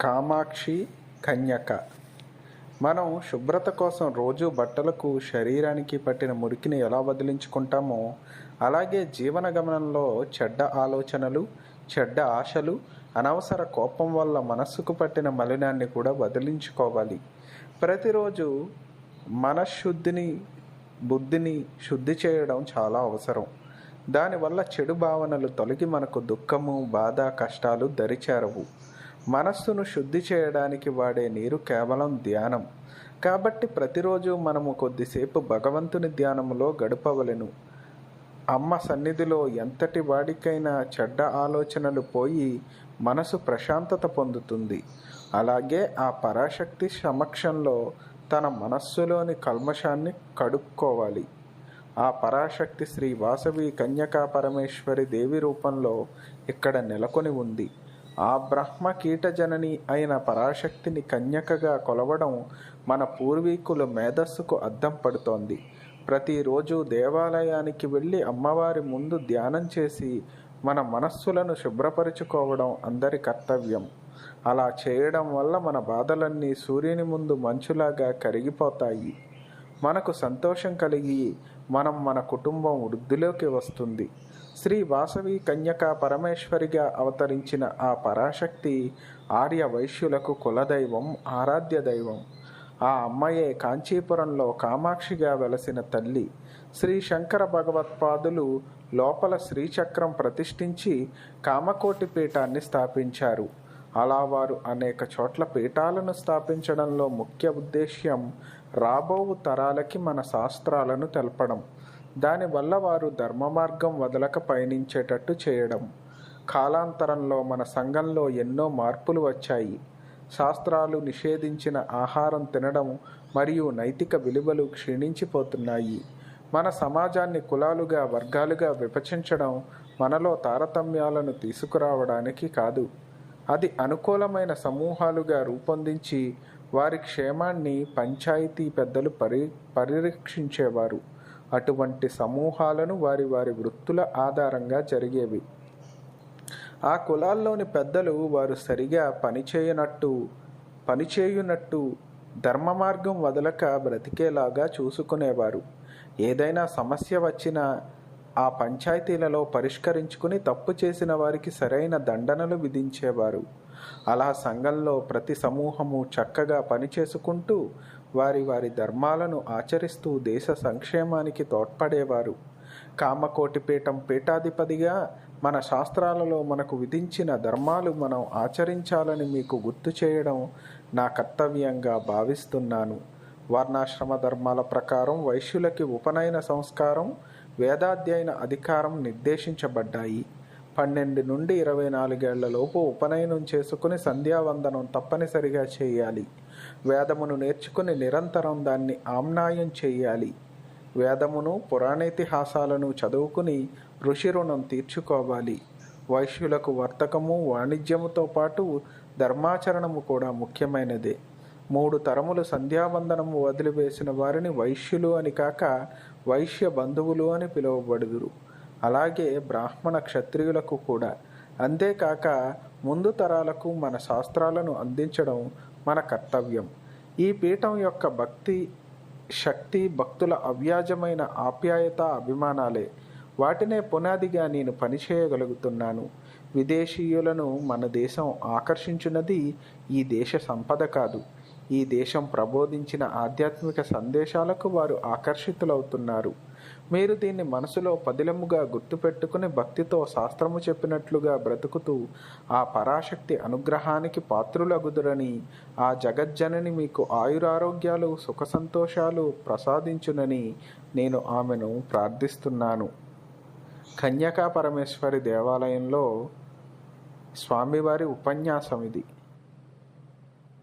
కామాక్షి కన్యక. మనం శుభ్రత కోసం రోజు బట్టలకు శరీరానికి పట్టిన మురికిని ఎలా వదిలించుకుంటామో అలాగే జీవన గమనంలో చెడ్డ ఆలోచనలు చెడ్డ ఆశలు అనవసర కోపం వల్ల మనస్సుకు పట్టిన మలినాన్ని కూడా వదిలించుకోవాలి. ప్రతిరోజు మనశ్శుద్ధిని బుద్ధిని శుద్ధి చేయడం చాలా అవసరం. దానివల్ల చెడు భావనలు తొలగి మనకు దుఃఖము బాధ కష్టాలు దరిచేరవు. మనస్సును శుద్ధి చేయడానికి వాడే నీరు కేవలం ధ్యానం. కాబట్టి ప్రతిరోజు మనము కొద్దిసేపు భగవంతుని ధ్యానములో గడపవలెను. అమ్మ సన్నిధిలో ఎంతటి వాడికైనా చెడ్డ ఆలోచనలు పోయి మనసు ప్రశాంతత పొందుతుంది. అలాగే ఆ పరాశక్తి సమక్షంలో తన మనస్సులోని కల్మషాన్ని కడుక్కోవాలి. ఆ పరాశక్తి శ్రీ వాసవి కన్యకా పరమేశ్వరి దేవి రూపంలో ఇక్కడ నెలకొని ఉంది. ఆ బ్రహ్మ కీటజనని అయిన పరాశక్తిని కన్యకగా కొలవడం మన పూర్వీకుల మేధస్సుకు అద్దం పడుతోంది. ప్రతిరోజు దేవాలయానికి వెళ్ళి అమ్మవారి ముందు ధ్యానం చేసి మన మనస్సులను శుభ్రపరుచుకోవడం అందరి కర్తవ్యం. అలా చేయడం వల్ల మన బాధలన్నీ సూర్యుని ముందు మంచులాగా కరిగిపోతాయి. మనకు సంతోషం కలిగి మనం మన కుటుంబం వృద్ధిలోకి వస్తుంది. శ్రీ వాసవి కన్యకా పరమేశ్వరిగా అవతరించిన ఆ పరాశక్తి ఆర్య వైశ్యులకు కులదైవం ఆరాధ్య దైవం. ఆ అమ్మయే కాంచీపురంలో కామాక్షిగా వెలసిన తల్లి. శ్రీ శంకర భగవత్పాదులు లోపల శ్రీచక్రం ప్రతిష్ఠించి కామకోటి పీఠాన్ని స్థాపించారు. అలా వారు అనేక చోట్ల పీఠాలను స్థాపించడంలో ముఖ్య ఉద్దేశ్యం రాబోవు తరాలకి మన శాస్త్రాలను తెలపడం. దానివల్ల వారు ధర్మ మార్గం వదలక పయనించేటట్టు చేయడం. కాలాంతరంలో మన సంఘంలో ఎన్నో మార్పులు వచ్చాయి. శాస్త్రాలు నిషేధించిన ఆహారం తినడం మరియు నైతిక విలువలు క్షీణించిపోతున్నాయి. మన సమాజాన్ని కులాలుగా వర్గాలుగా విభజించడం మనలో తారతమ్యాలను తీసుకురావడానికి కాదు. అది అనుకూలమైన సమూహాలుగా రూపొందించి వారి క్షేమాన్ని పంచాయతీ పెద్దలు పరి పరిరక్షించేవారు. అటువంటి సమూహాలను వారి వారి వృత్తుల ఆధారంగా జరిగేవి. ఆ కులాల్లోని పెద్దలు వారు సరిగా పనిచేయనట్టు పనిచేయునట్టు ధర్మ మార్గం వదలక బ్రతికేలాగా చూసుకునేవారు. ఏదైనా సమస్య వచ్చినా ఆ పంచాయతీలలో పరిష్కరించుకుని తప్పు చేసిన వారికి సరైన దండనలు విధించేవారు. అలా సంఘంలో ప్రతి సమూహము చక్కగా పనిచేసుకుంటూ వారి వారి ధర్మాలను ఆచరిస్తూ దేశ సంక్షేమానికి తోడ్పడేవారు. కామకోటిపీఠం పీఠాధిపతిగా మన శాస్త్రాలలో మనకు విధించిన ధర్మాలు మనం ఆచరించాలని మీకు గుర్తు చేయడం నా కర్తవ్యంగా భావిస్తున్నాను. వర్ణాశ్రమ ధర్మాల ప్రకారం వైశ్యులకి ఉపనయన సంస్కారం వేదాధ్యయన అధికారం నిర్దేశించబడ్డాయి. పన్నెండు నుండి ఇరవై నాలుగేళ్ళలోపు ఉపనయనం చేసుకుని సంధ్యావందనం తప్పనిసరిగా చేయాలి. వేదమును నేర్చుకుని నిరంతరం దాన్ని ఆమ్నాయం చేయాలి. వేదమును పురాణేతిహాసాలను చదువుకుని ఋషి రుణం తీర్చుకోవాలి. వైశ్యులకు వర్తకము వాణిజ్యముతో పాటు ధర్మాచరణము కూడా ముఖ్యమైనదే. మూడు తరములు సంధ్యావందనము వదిలివేసిన వారిని వైశ్యులు అని కాక వైశ్య బంధువులు అని పిలువబడుదురు. అలాగే బ్రాహ్మణ క్షత్రియులకు కూడా. అంతేకాక ముందు తరాలకు మన శాస్త్రాలను అందించడం మన కర్తవ్యం. ఈ పీఠం యొక్క భక్తి శక్తి భక్తుల అవ్యాజమైన ఆప్యాయత అభిమానాలే. వాటినే పునాదిగా నేను పనిచేయగలుగుతున్నాను. విదేశీయులను మన దేశం ఆకర్షించున్నది ఈ దేశ సంపద కాదు. ఈ దేశం ప్రబోధించిన ఆధ్యాత్మిక సందేశాలకు వారు ఆకర్షితులవుతున్నారు. మీరు దీన్ని మనసులో పదిలముగా గుర్తుపెట్టుకుని భక్తితో శాస్త్రము చెప్పినట్లుగా బ్రతుకుతూ ఆ పరాశక్తి అనుగ్రహానికి పాత్రులగుదురని ఆ జగజ్జనని మీకు ఆయురారోగ్యాలు సుఖ సంతోషాలు ప్రసాదించునని నేను ఆమెను ప్రార్థిస్తున్నాను. కన్యకా పరమేశ్వరి దేవాలయంలో స్వామివారి ఉపన్యాసం ఇది